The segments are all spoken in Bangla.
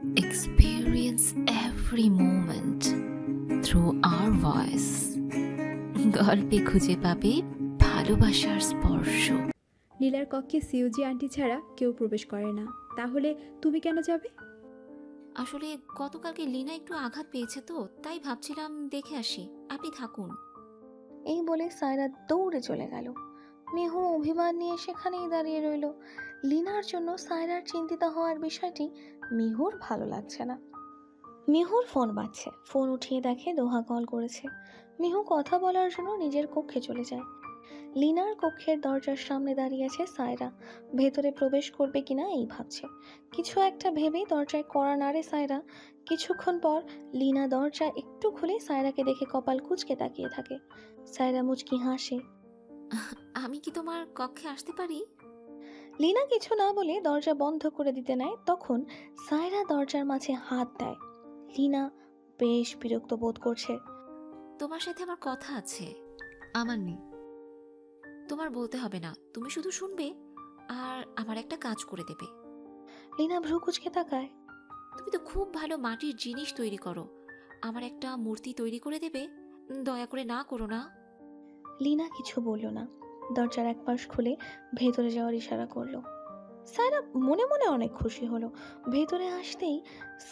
experience every moment through our voice. গল্পে খুঁজে পাবে ভালোবাসার স্পর্শ। নীলার কক্ষে সিউজি আন্টি ছাড়া কেউ প্রবেশ করে না। তাহলে তুমি কেন যাবে? আসলে গতকালকে লিনা একটু আঘাত পেয়েছে তো তাই ভাবছিলাম দেখে আসি। আপনি থাকুন। এই বলে সায়রা দৌড়ে চলে গেল। মেহু অভিমান নিয়ে সেখানেই দাঁড়িয়ে রইল। লিনার জন্য সায়রার চিন্তিত হওয়ার বিষয়টি মিহুর ভালো লাগছে না। মিহুর ফোন বাজছে। ফোন উঠিয়ে দেখে দোহা কল করেছে। মিহু কথা বলার জন্য নিজের কক্ষে চলে যায়। লিনার কক্ষের দরজার সামনে দাঁড়িয়ে আছে সায়রা। ভেতরে প্রবেশ করবে কিনা এই ভাবছে। কিছু একটা ভেবেই দরজায় কড়া নাড়ে সায়রা। কিছুক্ষণ পর লিনা দরজা একটু খুলে সায়রাকে দেখে কপাল কুচকে তাকিয়ে থাকে। সায়রা মুচকি হাসে আমি কি তোমার কক্ষে আসতে পারি? লিনা কিছু না বলে দরজা বন্ধ করে দিতে নেয় তখন সায়রা দরজার মাঝে হাত দেয়। লিনা বেশ বিরক্ত বোধ করছে। তোমার সাথে আমার কথা আছে। আমার নেই। তোমার বলতে হবে না। তুমি শুধু শুনবে আর আমার একটা কাজ করে দেবে। লিনা ভ্রু কুচকে তাকায়। তুমি তো খুব ভালো মাটির জিনিস তৈরি করো। আমার একটা মূর্তি তৈরি করে দেবে। দয়া করে না করো না। লিনা কিছু বলল না। দরজার এক পাশ খুলে ভেতরে যাওয়ার ইশারা করল। সায়রা মনে মনে অনেক খুশি হলো। ভেতরে আসতেই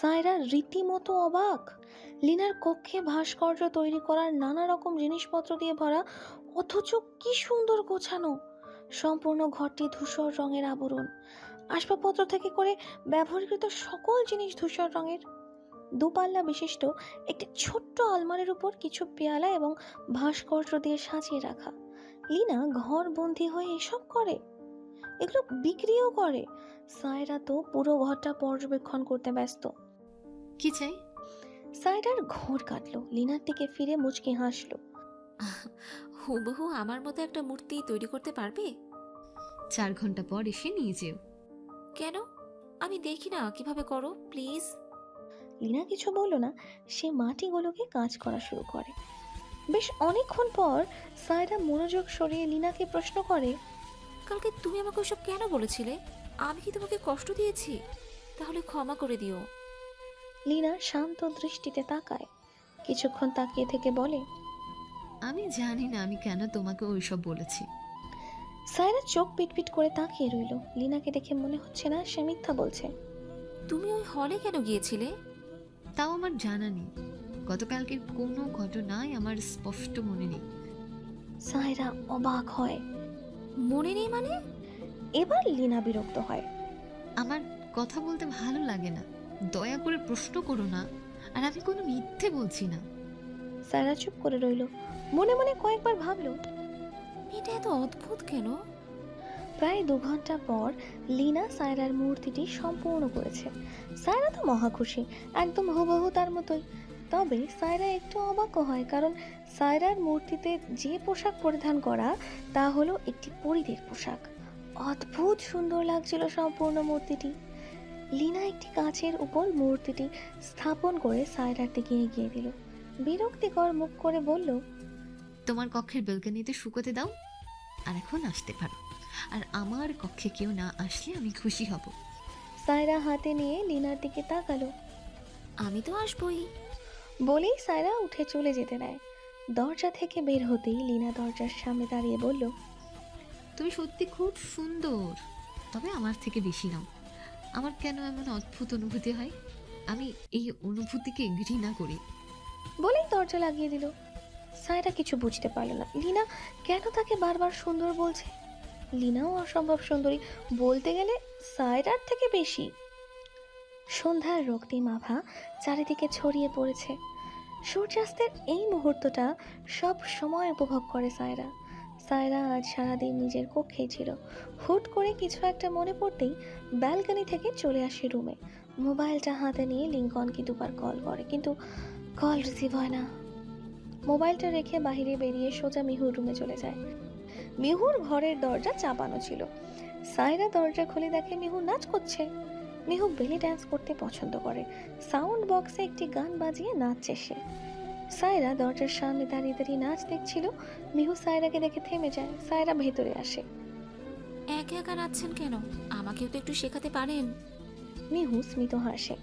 সায়রা রীতিমতো অবাক। লিনার কক্ষে ভাস্কর্য তৈরি করার নানা রকম জিনিসপত্র দিয়ে ভরা, অথচ কি সুন্দর গোছানো। সম্পূর্ণ ঘরটি ধূসর রঙের আবরণ। আসবাবপত্র থেকে করে ব্যবহৃত সকল জিনিস ধূসর রঙের। দুপাল্লা বিশিষ্ট একটি ছোট্ট আলমারির উপর কিছু পেয়ালা এবং ভাস্কর্য দিয়ে সাজিয়ে রাখা। লিনা ঘর বন্দি হয়ে এসব করে। এগুলো বিক্রিও করে। সায়রা তো পুরো ঘরটা পর্যবেক্ষণ করতে ব্যস্ত। কি চাই? সায়রার ঘর কাটলো। লিনার দিকে ফিরে মুচকি হাসলো। হুবহু আমার মতো একটা মূর্তি তৈরি করতে পারবে? চার ঘণ্টা পর এসে নিয়ে যেও। কেন? আমি দেখি না। কীভাবে করো প্লিজ? লিনা কিছু বলল না সে মাটিগুলোকে কাজ করা শুরু করে। বেশ অনেকক্ষণ পর সায়রা মনোযোগ সরিয়ে লিনাকে প্রশ্ন করে কালকে তুমি আমাকে ওসব কেন বলেছিলে? আমি কি তোমাকে কষ্ট দিয়েছি? তাহলে ক্ষমা করে দিও। লিনা শান্ত দৃষ্টিতে তাকায় কিছুক্ষণ তাকিয়ে থেকে বলে আমি জানি না আমি কেন তোমাকে ওইসব বলেছি। সায়রা চোখ পিটপিট করে তাকিয়ে রইল। লিনাকে দেখে মনে হচ্ছে না সে মিথ্যা বলছে। তুমি ওই হলে কেন গিয়েছিলে? তাও আমার জানা নেই। গতকালকের কোনো ঘটনাই আমার স্পষ্ট মনে নেই। সায়রা অবাক হয়। মনে নেই মানে? এবার লীনা বিরক্ত হয়। আমার কথা বলতে ভালো লাগে না। দয়া করে প্রশ্ন করো না। আর আমি কোনো মিথ্যে বলছি না। সায়রা চুপ করে রইল। মনে মনে কয়েকবার ভাবলো। এটা এত অদ্ভুত কেন? প্রায় দু ঘণ্টা পর লিনা সায়রার মূর্তিটি সম্পূর্ণ করেছে। সায়রা তো মহা খুশি, একদম হুবহু তার মতোই। তবে সায়রা একটু অবাকও হয় কারণ সায়রার মূর্তিতে যে পোশাক পরিধান করা, তা হলো একটি পরিদের পোশাক। অদ্ভুত সুন্দর লাগছিল সম্পূর্ণ মূর্তিটি। লিনা একটি কাঁচের উপর মূর্তিটি স্থাপন করে সায়রার দিকে এগিয়ে দিল। বিরক্তিকর মুখ করে বলল, তোমার কক্ষের বেলকানিতে শুকোতে দাও, আর এখন আসতে পারো। আর আমার কক্ষে কেউ না আসলে আমি খুশি হব। সায়রা হাতে নিয়ে লিনার দিকে তাকালো। আমি তো আসবই। বলেই সায়রা উঠে চলে যেতে নেয় দরজা থেকে বের হতেই লিনা দরজার সামনে দাঁড়িয়ে বলল তুমি সত্যি খুব সুন্দর। তবে আমার থেকে বেশি নাও। আমার কেন এমন অদ্ভুত অনুভূতি হয়? আমি এই অনুভূতিকে ঘৃণা করি। বলেই দরজা লাগিয়ে দিল। সায়রা কিছু বুঝতে পারল না। লিনা কেন তাকে বারবার সুন্দর বলছে? লিনাও অসম্ভব সুন্দরী। বলতে গেলে সায়রার থেকে বেশি। সন্ধ্যার রক্তিম আভা চারিদিকে ছড়িয়ে পড়েছে। সূর্যাস্তের এই মুহূর্তটা সব সময় উপভোগ করে সায়রা। সায়রা আজ সারাদিন নিজের কক্ষেই ছিল। হুট করে কিছু একটা মনে পড়তেই ব্যালকনি থেকে চলে আসে রুমে। মোবাইলটা হাতে নিয়ে লিঙ্কনকে দুবার কল করে, কিন্তু কল রিসিভ হয় না। মোবাইলটা রেখে বাইরে বেরিয়ে সোজা মিহুর রুমে চলে যায়। মিহুর ঘরের দরজা চাপানো ছিল। সায়রা দরজা খুলে দেখে মিহু নাচ করছে। মিহু বেলি ড্যান্স করতে পছন্দ করে। সাউন্ড বক্সে একটি গান বাজিয়ে নাচছে সে। সায়রা দরজার সামনে দাঁড়িয়ে দাঁড়িয়ে নাচ দেখছিল। মিহু সায়রাকে দেখে থেমে যায়। সায়রা ভেতরে আসে। একা একা নাচছেন কেন? আমাকেও তো একটু শেখাতে পারেন। মিহু স্মিত হাসে।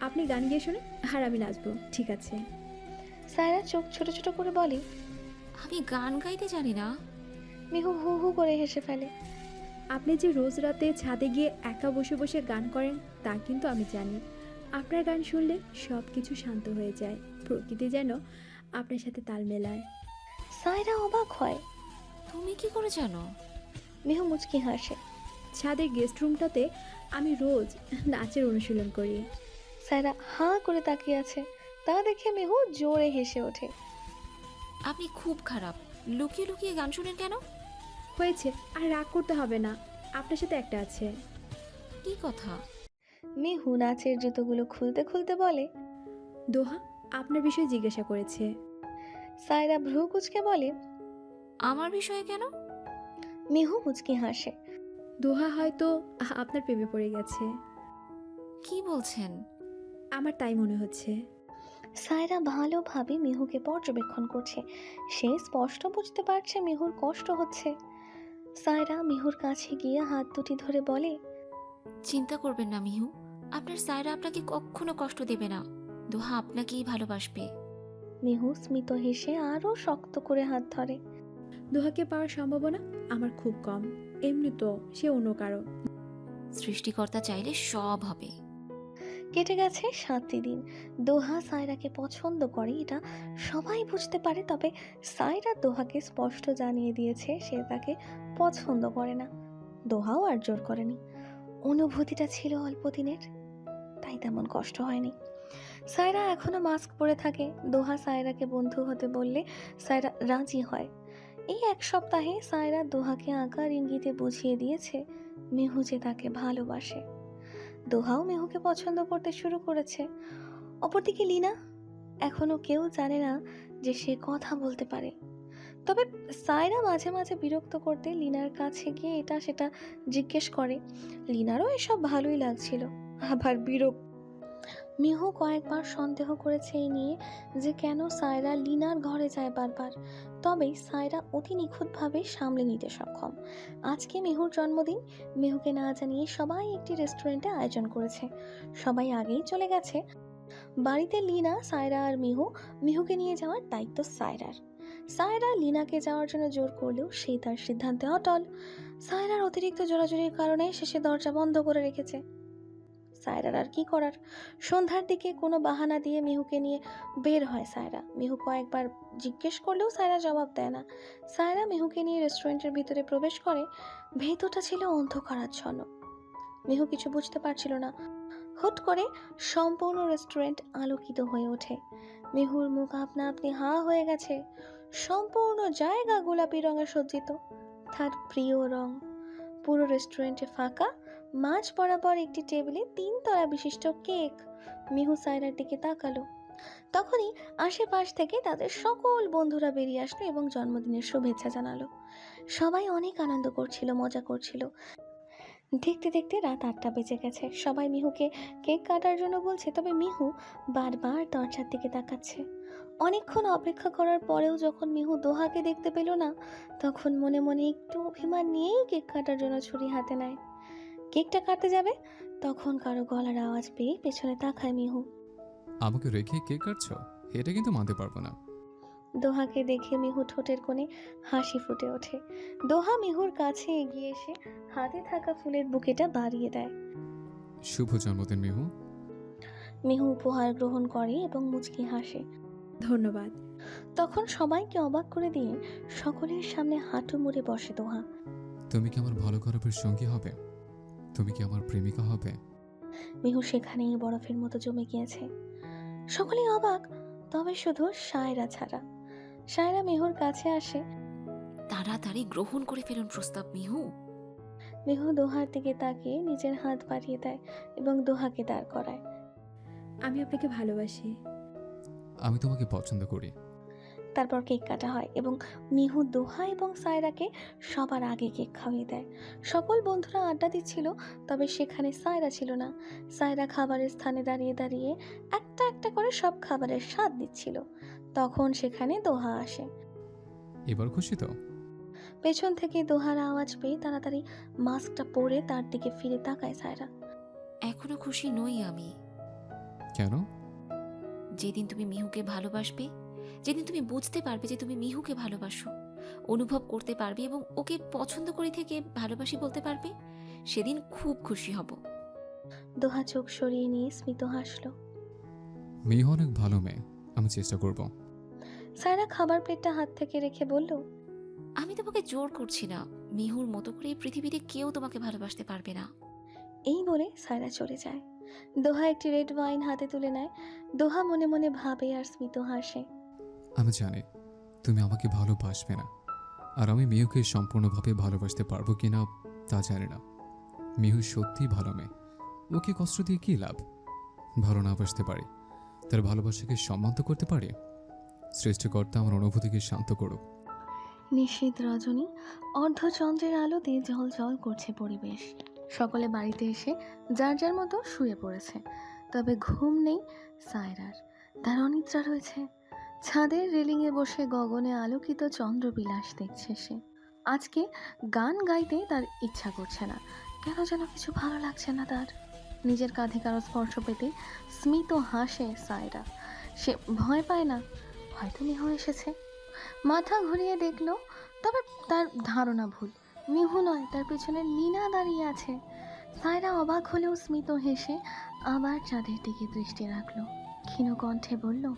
আপনি গান গিয়ে শুনে আর আমি নাচবো। ঠিক আছে। সায়রা চোখ ছোট ছোট করে বলে আমি গান গাইতে জানি না। মিহু হু হু করে হেসে ফেলে। আপনি যে রোজ রাতে ছাদে গিয়ে একা বসে বসে গান করেন তা কিন্তু আমি জানি। আপনার গান শুনলে সব কিছু শান্ত হয়ে যায়। প্রকৃতি যেন আপনার সাথে তাল মেলায়। সায়রা অবাক হয়। তুমি কি করে জানো? মিহু মুচকি হাসে। ছাদের গেস্ট রুমটাতে আমি রোজ নাচের অনুশীলন করি। সায়রা হাঁ করে তাকিয়ে আছে। তা দেখে মেহু জোরে হেসে ওঠে। আপনি খুব খারাপ। লুকিয়ে লুকিয়ে গান শুনেন কেন? হয়েছে আর রাগ করতে হবে না। আপনার সাথে একটা আছে। কি কথা? মিহু নাচের জুতোগুলো খুলতে খুলতে বলে দোহা আপনার বিষয়ে জিজ্ঞাসা করেছে। সায়রা ভ্রু কুচকে বলে আমার বিষয়ে কেন? মিহু মুচকি হাসে। দোহা হয়তো আপনার প্রেমে পড়ে গেছে। কি বলছেন? আমার তাই মনে হচ্ছে। সায়রা ভালোভাবে মিহুকে পর্যবেক্ষণ করছে। সে স্পষ্ট বুঝতে পারছে মিহুর কষ্ট হচ্ছে। সায়রা মিহুর কাছে গিয়ে হাত দুটি ধরে বলে চিন্তা করবেন না মিহু আপনার সায়রা আপনাকে কখনো কষ্ট দেবে না। দোহা আপনাকেই ভালোবাসবে। মিহু স্মিত হেসে আরও শক্ত করে হাত ধরে। দোহাকে পাওয়ার সম্ভাবনা আমার খুব কম। এমনি তো সে অন্য কারও। সৃষ্টিকর্তা চাইলে সব হবে। কেটে গেছে সাতটি দিন। দোহা সায়রাকে পছন্দ করে, এটা সবাই বুঝতে পারে, তবে সায়রা দোহাকে স্পষ্ট জানিয়ে দিয়েছে সে তাকে পছন্দ করে না। দোহাও আর জোর করেনি। অনুভূতিটা ছিল অল্প দিনের, তাই তেমন কষ্ট হয়নি। সায়রা এখনও মাস্ক পরে থাকে। দোহা সায়রাকে বন্ধু হতে বললে সায়রা রাজি হয়। এই এক সপ্তাহে সায়রা দোহাকে আঁকার ইঙ্গিতে বুঝিয়ে দিয়েছে মেহু যে তাকে ভালোবাসে। দোহাও মেহুকে পছন্দ করতে শুরু করেছে। অপরদিকে লিনা এখনও কেউ জানে না যে সে কথা বলতে পারে। তবে সায়রা মাঝে মাঝে বিরক্ত করতে লিনার কাছে গিয়ে এটা সেটা জিজ্ঞেস করে, লিনারও এসব ভালোই লাগছিল, আবার বিরক্ত মিহু কয়েকবার সন্দেহ করেছে এই নিয়ে যে কেন সায়রা লিনার ঘরে যায় বারবার। তবে সায়রা অতি নিখুঁতভাবে সামলে নিতে সক্ষম। আজকে মিহুর জন্মদিন। মিহুকে না জানিয়ে সবাই একটি রেস্টুরেন্টে আয়োজন করেছে। সবাই আগেই চলে গেছে। বাড়িতে লিনা, সায়রা আর মিহু, মিহুকে নিয়ে যাওয়ার দায়িত্ব সায়রার। সায়রা লিনাকে যাওয়ার জন্য জোর করলেও সেই তার সিদ্ধান্তে অটল। সায়রার অতিরিক্ত জোরাজুরির কারণে শেষে দরজা বন্ধ করে রেখেছে। সায়রার আর কি করার? সন্ধ্যার দিকে কোনো বাহানা দিয়ে মিহুকে নিয়ে বের হয় সায়রা। মিহু কয়েকবার জিজ্ঞেস করলেও সায়রা জবাব দেয় না। সায়রা মিহুকে নিয়ে রেস্টুরেন্টের ভিতরে প্রবেশ করে, ভেতরটা ছিল অন্ধকারাচ্ছন্ন। মিহু কিছু বুঝতে পারছিল না। হুট করে সম্পূর্ণ রেস্টুরেন্ট আলোকিত হয়ে ওঠে। মিহুর মুখ আপনা আপনি হা হয়ে গেছে। সম্পূর্ণ জায়গা গোলাপি রঙে সজ্জিত। তার প্রিয় রং। পুরো রেস্টুরেন্টে ফাঁকা মাঝ বরাবর একটি টেবিলে তিন তলা বিশিষ্ট কেক। মিহু সায়রার দিকে তাকালো। তখনই আশেপাশ থেকে তাদের সকল বন্ধুরা বেরিয়ে আসলো এবং জন্মদিনের শুভেচ্ছা জানালো। সবাই অনেক আনন্দ করছিল, মজা করছিল। দেখতে দেখতে রাত আটটা বেজে গেছে। সবাই মিহুকে কেক কাটার জন্য বলছে, তবে মিহু বারবার দরজার দিকে তাকাচ্ছে। অনেকক্ষণ অপেক্ষা করার পরেও যখন মিহু দোহাকে দেখতে পেল না, তখন মনে মনে একটু অভিমান নিয়েই কেক কাটার জন্য ছুরি হাতে নেয়। কেকটা কাটতে যাবে? তখন কারও গলার আওয়াজ পেয়ে পেছনে তাকায় মিহু। আমাকে রেখে কেক কাটছো? এটা কিন্তু মানতে পারব না। দোহাকে দেখে মিহু ঠোঁটের কোণে হাসি ফুটে ওঠে। দোহা মিহুর কাছে এগিয়ে এসে হাতে থাকা ফুলের বুকেটা বাড়িয়ে দেয়। শুভ জন্মদিন মিহু। মিহু উপহার গ্রহণ করে এবং মুচকি হাসে। ধন্যবাদ। তখন সবাইকে অবাক করে দিয়ে সকলের সামনে হাঁটু মুড়ে বসে দোহা। তুমি কি আমার ভালো খারাপের সঙ্গী হবে? তুমি কি আমার প্রেমিকা হবে? মিহু সেখানেই বরফের মতো জমে গিয়েছে। সকলেই অবাক তবে শুধু সায়রা ছাড়া। সায়রা মিহুর কাছে আসে। তাড়াতাড়ি গ্রহণ করে ফেলুন প্রস্তাব মিহু। মিহু দোহার দিকে তাকিয়ে নিজের হাত বাড়িয়ে দেয় এবং দোহাকে দাঁড় করায়। আমি আপনাকে ভালোবাসি। আমি তোমাকে পছন্দ করি। তারপর কেক কাটা হয় এবং মিহু দোহা এবং সায়রাকে সবার আগে কেক খাওয়িয়ে দেয়। সকল বন্ধুরা আড্ডা দিচ্ছিল তবে সেখানে সায়রা ছিল না। সায়রা খাবারের স্থানে দাঁড়িয়ে দাঁড়িয়ে একটা একটা করে সব খাবারের স্বাদ দিচ্ছিল তখন সেখানে দোহা আসে। এবার খুশি তো? পেছন থেকে দোহার আওয়াজ পেয়ে তাড়াতাড়ি মাস্কটা পরে তার দিকে ফিরে তাকায় সায়রা। এখনও খুশি নই আমি। কেন? যেদিন তুমি মিহুকে ভালোবাসবে যেদিন তুমি বুঝতে পারবে যে তুমি মিহুকে ভালোবাসো অনুভব করতে পারবে এবং ওকে পছন্দ করে থেকে ভালোবাসি বলতে পারবে সেদিন খুব খুশি হব। দোহা চোখ সরিয়ে নিয়ে স্মিত হাসলো। মেয়ে অনেক ভালো মেয়ে আমি চেষ্টা করব। সায়রা খাবার প্লেটটা হাত থেকে রেখে বলল আমি তোমাকে জোর করছি না মিহুর মতো করে এই পৃথিবীতে কেউ তোমাকে ভালোবাসতে পারবে না। এই বলে সায়রা চলে যায়। দোহা একটি রেড ওয়াইন হাতে তুলে নেয়। দোহা মনে মনে ভাবে আর স্মিত হাসে। আমি জানি তুমি আমাকে ভালোবাসবে না। আর আমি মিহুকে সম্পূর্ণভাবে ভালোবাসতে পারব কি না তা জানি না। মিহু সত্যিই ভালো মেয়ে। ওকে কষ্ট দিয়ে কী লাভ? ভালো না বাসতে পারি। তার ভালোবাসাকে সম্মান তো করতে পারি? সৃষ্টিকর্তা আমার অনুভূতিকে শান্ত করুক। নিশ্চিত, রজনী। অর্ধচন্দ্রের আলোতে জল জল করছে পরিবেশ। সকলে বাড়িতে এসে যার যার মতো শুয়ে পড়েছে। তবে ঘুম নেই সায়রার। তার অনিদ্রা রয়েছে। ছাদের রেলিংয়ে বসে গগনে আলোকিত চন্দ্রবিলাস দেখছে সে। আজকে গান গাইতে তার ইচ্ছা করছে না। কেন যেন কিছু ভালো লাগছে না তার। নিজের কাঁধে কারও স্পর্শ পেতে স্মিত হাসে সায়রা। সে ভয় পায় না, হয়তো মিহু এসেছে। মাথা ঘুরিয়ে দেখল, তবে তার ধারণা ভুল। মিহু নয়, তার পেছনে লীনা দাঁড়িয়ে আছে। সায়রা অবাক হলেও স্মিত হেসে আবার চাঁদের দিকে দৃষ্টি রাখল। ক্ষীণ কণ্ঠে বলল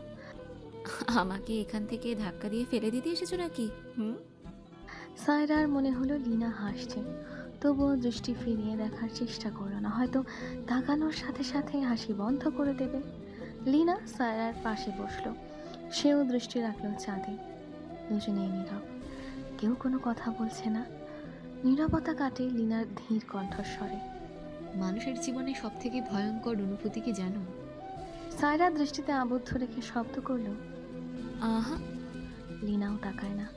আমাকে এখান থেকে ধাক্কা দিয়ে ফেলে দিতে এসেছ নাকি? হুম? সায়রার মনে হলো লীনা হাসছে। তবুও দৃষ্টি ফিরিয়ে দেখার চেষ্টা করল না। হয়তো তাকানোর সাথে সাথে হাসি বন্ধ করে দেবে। লীনা সায়রার পাশে বসল। সেও দৃষ্টি রাখল চাঁদে। দুজনেই নীরব। কেউ কোনো কথা বলছে না। নীরবতা কাটে লীনার ধীর কণ্ঠস্বরে। মানুষের জীবনে সব থেকে ভয়ঙ্কর অনুভূতি কি জানো? সায়রা দৃষ্টিতে আবদ্ধ রেখে শব্দ করল আহা লীনাও তাকায় না।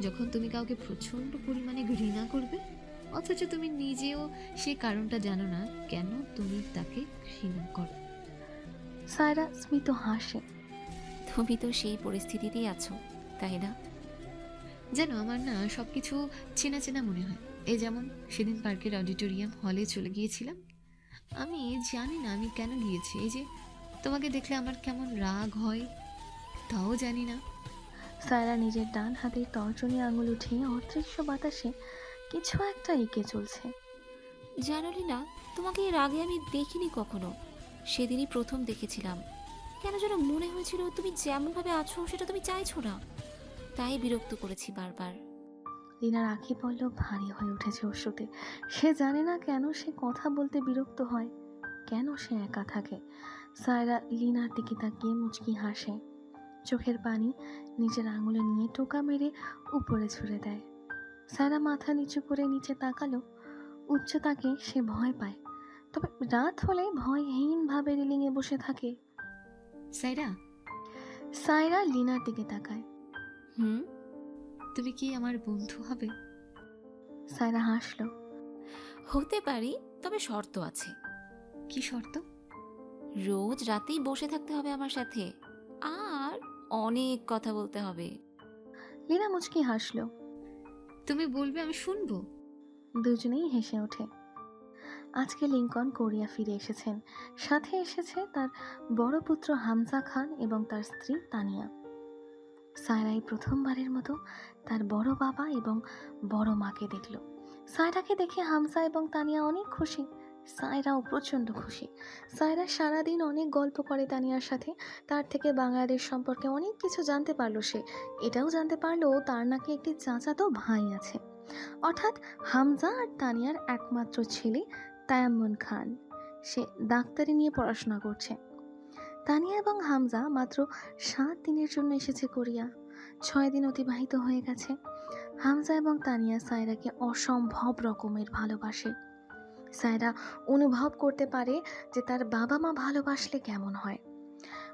যখন তুমি কাউকে প্রচণ্ড পরিমাণে ঘৃণা করবে অথচ তুমি নিজেও সেই কারণটা জানো না কেন তুমি তাকে ঘৃণা করো? সায়রা স্মিত হাসে। তুমি তো সেই পরিস্থিতিতেই আছো তাই না? জানো আমার না সব কিছু চেনা চেনা মনে হয়। এই যেমন সেদিন পার্কের অডিটোরিয়াম হলে চলে গিয়েছিলাম। আমি জানি না আমি কেন গিয়েছি এই যে তোমাকে দেখলে আমার কেমন রাগ হয় তাও জানি না। সায়রা নিজের ডান হাতের তর্জনী আঙুল উঠিয়ে অদৃশ্য বাতাসে কিছু একটা এঁকে চলছে। জানলি না তোমাকে এর আগে আমি দেখিনি কখনো। সেদিনই প্রথম দেখেছিলাম। কেন যেন মনে হয়েছিল তুমি যেমনভাবে আছো সেটা তুমি চাইছো না। তাই বিরক্ত করেছি বারবার। লিনার আঁখি পড়ল ভারী হয়ে উঠেছে অশ্রুতে সে জানে না কেন সে কথা বলতে বিরক্ত হয়। কেন সে একা থাকে? সায়রা লিনার দিকে তাকিয়ে মুচকি হাসে। চোখের পানি নিজের আঙুলে নিয়ে টোকা মেরে উপরে ছুড়ে দেয়। সায়রা মাথা নিচু করে নিচে তাকালো উচ্চতাকে সে ভয় পায়। তবে রাত হলে ভয়হীনভাবে রেলিংয়ে বসে থাকে। সাইরা? সায়রা লিনার দিকে তাকায়। হুম? তুমি কি আমার বন্ধু হবে? সায়রা হাসলো। হতে পারি তবে শর্ত আছে। কি শর্ত? রোজ রাতেই বসে থাকতে হবে আমার সাথে। আর অনেক কথা বলতে হবে। লীনা মুচকি হাসলো। তুমি বলবে আমি শুনব। দুজনেই হেসে ওঠে। আজকে লিঙ্কন কোরিয়া ফিরে এসেছেন। সাথে এসেছে তার বড় পুত্র হামজা খান এবং তার স্ত্রী তানিয়া। সায়রাই প্রথমবারের মতো তার বড় বাবা এবং বড় মাকে দেখল। সায়রাকে দেখে হামজা এবং তানিয়া অনেক খুশি। সায়রাও প্রচণ্ড খুশি। সায়রা সারাদিন অনেক গল্প করে তানিয়ার সাথে। তার থেকে বাংলাদেশ সম্পর্কে অনেক কিছু জানতে পারল সে। এটাও জানতে পারল তার নাকি একটি চাচাতো ভাই আছে। অর্থাৎ হামজা আর তানিয়ার একমাত্র ছেলে তায়াম্মুন খান। সে ডাক্তারি নিয়ে পড়াশোনা করছে। তানিয়া এবং হামজা মাত্র সাত দিনের জন্য এসেছে কোরিয়া। ছয় দিন অতিবাহিত হয়ে গেছে। হামজা এবং তানিয়া সায়রাকে অসম্ভব রকমের ভালোবাসে। সায়রা অনুভব করতে পারে যে তার বাবা মা ভালোবাসলে কেমন হয়।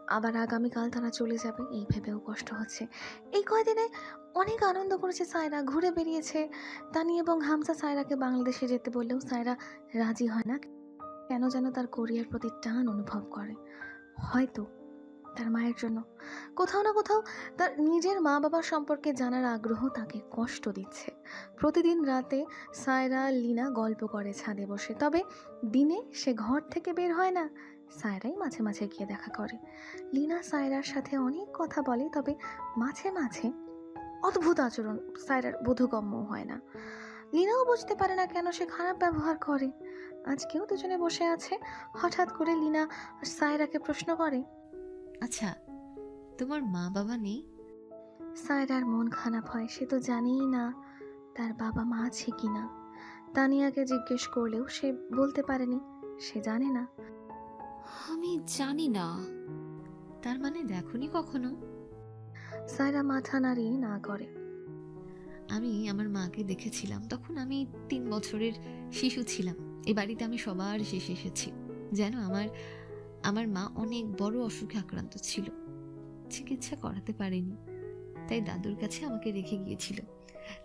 আবার আগামীকাল তারা চলে যাবে, এই ভেবেও কষ্ট হচ্ছে। এই কয়দিনে অনেক আনন্দ করেছে সায়রা, ঘুরে বেরিয়েছে। তানি এবং হামসা সায়রাকে বাংলাদেশে যেতে বললেও সায়রা রাজি হয় না। কেন যেন তার কোরিয়ার প্রতি টান অনুভব করে। হয়তো তার মায়ের জন্য। কোথাও না কোথাও তার নিজের মা বাবার সম্পর্কে জানার আগ্রহ তাকে কষ্ট দিচ্ছে। প্রতিদিন রাতে সায়রা, লিনা গল্প করে ছাদে বসে। তবে দিনে সে ঘর থেকে বের হয় না, সায়রাই মাঝে মাঝে গিয়ে দেখা করে। লিনা সায়রার সাথে অনেক কথা বলে, তবে মাঝে মাঝে অদ্ভুত আচরণ সায়রার বোধগম্য হয় না। লিনাও বুঝতে পারে না কেন সে খারাপ ব্যবহার করে। আজকেও দুজনে বসে আছে। হঠাৎ করে লিনা সায়রাকে প্রশ্ন করে আচ্ছা তোমার মা বাবা নেই? সায়রার মন খারাপ হয় সে তো জানেই না তার বাবা মা আছে কিনা তানিয়াকে জিজ্ঞেস করলেও সে বলতে পারেনি সে জানে না। আমি জানি না। তার মানে দেখনি কখনো? সায়রা মাথা নাড়িয়ে না করে। আমি আমার মাকে দেখেছিলাম তখন আমি তিন বছরের শিশু ছিলাম। এই বাড়িতে আমি সবার শেষে এসেছি। যেন আমার আমার মা অনেক বড় অসুখে আক্রান্ত ছিল। চিকিৎসা করাতে পারেনি। তাই দাদুর কাছে আমাকে রেখে গিয়েছিল।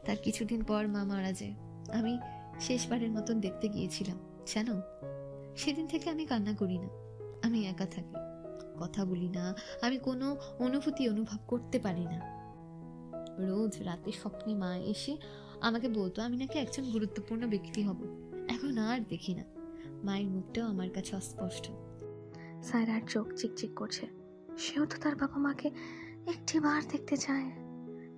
তার কিছুদিন পর মা মারা যায়। আমি শেষবারের মতন দেখতে গিয়েছিলাম। জানো, সেদিন থেকে আমি কান্না করি না। আমি একা থাকি। কথা বলি না। আমি কোনো অনুভূতি অনুভব করতে পারি না। রোজ রাতে স্বপ্নে মা এসে আমাকে বলতো, আমি নাকি একজন গুরুত্বপূর্ণ ব্যক্তি হব। এখন আর দেখি না। মায়ের মুখটাও আমার কাছে অস্পষ্ট। সায়রার চোখ চিকচিক করছে। সেও তো তার বাবা মাকে একটি বার দেখতে চায়।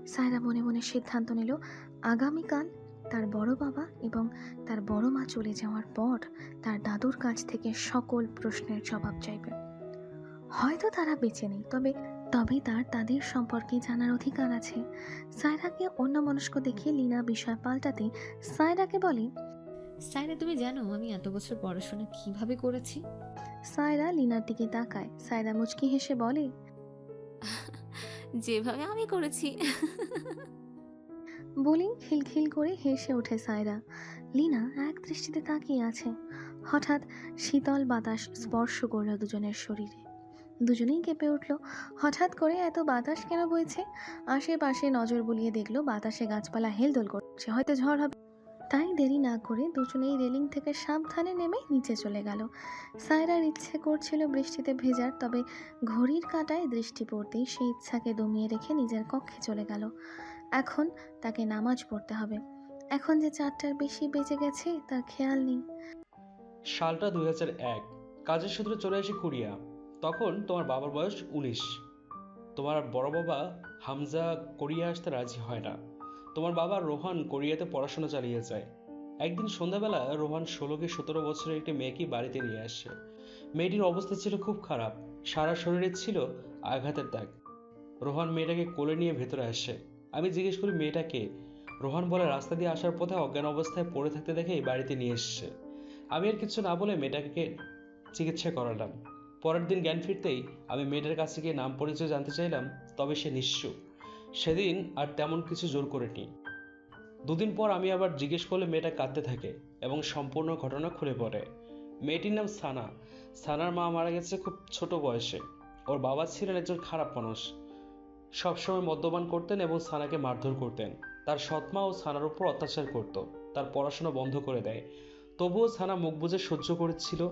সায়রা মনে মনে সিদ্ধান্ত নিল, আগামীকাল তার বড় বাবা এবং তার বড় মা চলে যাওয়ার পর তার দাদুর কাছ থেকে সকল প্রশ্নের জবাব চাইবে। হয়তো তারা বেঁচে নেই, তবে তবে তার তাদের সম্পর্কে জানার অধিকার আছে। সায়রাকে অন্য মনস্ক দেখে লীনা বিষয় পাল্টাতে সায়রাকে বলে সাইরা তুমি জানো আমি এত বছর পড়াশোনা কীভাবে করেছি? সায়রা লিনার দিকে তাকায়। সায়রা মুচকি হেসে বলে যেভাবে আমি করেছি। বলেই খিলখিল করে হেসে ওঠে সায়রা। লিনা এক দৃষ্টিতে তাকিয়ে আছে। হঠাৎ শীতল বাতাস স্পর্শ করল দুজনের শরীরে। দুজনেই কেঁপে উঠল। হঠাৎ করে এত বাতাস কেন বইছে? আশেপাশে নজর বুলিয়ে দেখল বাতাসে গাছপালা হেলদোল করছে। হয়তো ঝড় হবে। তাই দেরি না করে দুজনেই রেলিং থেকে সাবধানে নেমে নিচে চলে গেল। সায়রার ইচ্ছে করছিল বৃষ্টিতে ভেজার, তবে ঘড়ির কাঁটায় দৃষ্টি পড়তেই সেই ইচ্ছাকে দমিয়ে রেখে নিজের কক্ষে চলে গেল। এখন তাকে নামাজ পড়তে হবে। এখন যে চারটার বেশি বেঁচে গেছে, তার খেয়াল নেই। সালটা দুই হাজার এক। কাজের সূত্রে চলে আসি কুরিয়া তখন তোমার বাবার বয়স উনিশ। তোমার বড় বাবা হামজা কোরিয়া আসতে রাজি হয় না। তোমার বাবা রোহান কোরিয়াতে পড়াশোনা চালিয়ে যায়। একদিন সন্ধ্যাবেলা রোহান ষোলো কি সতেরো বছরের একটি মেয়েকে বাড়িতে নিয়ে আসে। মেয়েটির অবস্থা ছিল খুব খারাপ। সারা শরীরে ছিল আঘাতের দাগ। রোহান মেয়েটাকে কোলে নিয়ে ভেতরে আসে। আমি জিজ্ঞেস করি মেয়েটাকে রোহান বলে, রাস্তা দিয়ে আসার পথে অজ্ঞান অবস্থায় পড়ে থাকতে দেখে বাড়িতে নিয়ে এসছে। আমি আর কিছু না বলে মেয়েটাকে চিকিৎসা করালাম। পরের দিন জ্ঞান ফিরতেই আমি মেয়েটার কাছে গিয়ে নাম পরিচয় জানতে চাইলাম, তবে সে নিঃস্ব। সেদিন আর তেমন কিছু জোর করেনি। দুদিন পর আমি আবার জিজ্ঞেস করলে মেয়েটা কাঁদতে থাকে এবং সম্পূর্ণ ঘটনা খুলে পড়ে। মেয়েটির নাম সানা। সানার মা মারা গেছে খুব ছোট বয়সে। ওর বাবা ছিলেন একজন খারাপ মানুষ। সবসময় মদ্যপান করতেন এবং সানাকে মারধর করতেন। তার সৎমা ও সানার উপর অত্যাচার করত। তার পড়াশোনা বন্ধ করে দেয়। তবুও সানা মুখ বুজে সহ্য করেছিল।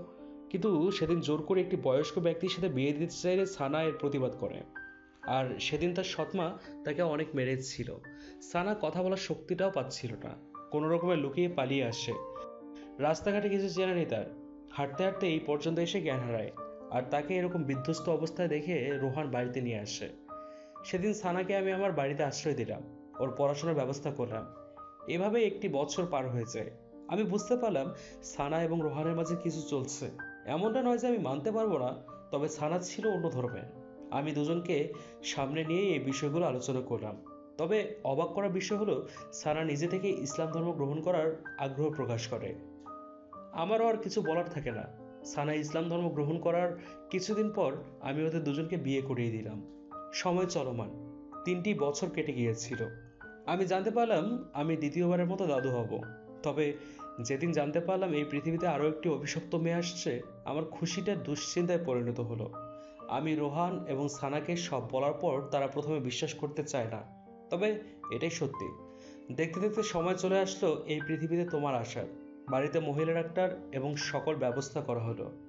কিন্তু সেদিন জোর করে একটি বয়স্ক ব্যক্তির সাথে বিয়ে দিতে চাইলে সানা এর প্রতিবাদ করে। আর সেদিন তার সৎমা তাকে অনেক মেরেছিল। সানা কথা বলার শক্তিটাও পাচ্ছিল না। কোনো রকমে লুকিয়ে পালিয়ে আসে। রাস্তাঘাটে কিছু চেনা নেই তার। হাঁটতে হাঁটতে এই পর্যন্ত এসে জ্ঞান হারায়। আর তাকে এরকম বিধ্বস্ত অবস্থায় দেখে রোহান বাড়িতে নিয়ে আসে। সেদিন সানাকে আমি আমার বাড়িতে আশ্রয় দিলাম। ওর পড়াশোনার ব্যবস্থা করলাম। এভাবে একটি বছর পার হয়ে যায় আমি বুঝতে পারলাম সানা এবং রোহানের মাঝে কিছু চলছে। এমনটা নয় যে আমি মানতে পারব না, তবে সানা ছিল অন্য ধর্মের। আমি দুজনকে সামনে নিয়ে এই বিষয়গুলো আলোচনা করলাম। তবে অবাক করার বিষয় হলো সানা নিজে থেকে ইসলাম ধর্ম গ্রহণ করার আগ্রহ প্রকাশ করে। আমারও আর কিছু বলার থাকে না। সানা ইসলাম ধর্ম গ্রহণ করার কিছুদিন পর আমি ওদের দুজনকে বিয়ে করিয়ে দিলাম। সময় চলমান। তিনটি বছর কেটে গিয়েছিল। আমি জানতে পারলাম আমি দ্বিতীয়বারের মতো দাদু হব। তবে যেদিন জানতে পারলাম এই পৃথিবীতে আরও একটি অভিশপ্ত মেয়ে আসছে, আমার খুশিটা দুশ্চিন্তায় পরিণত হলো। আমি রোহান এবং সানাকে সব বলার পর তারা প্রথমে বিশ্বাস করতে চায় না। তবে এটাই সত্যি। দেখতে দেখতে সময় চলে আসলো এই পৃথিবীতে তোমার আসার। বাড়িতে মহিলা ডাক্তার এবং সকল ব্যবস্থা করা হলো।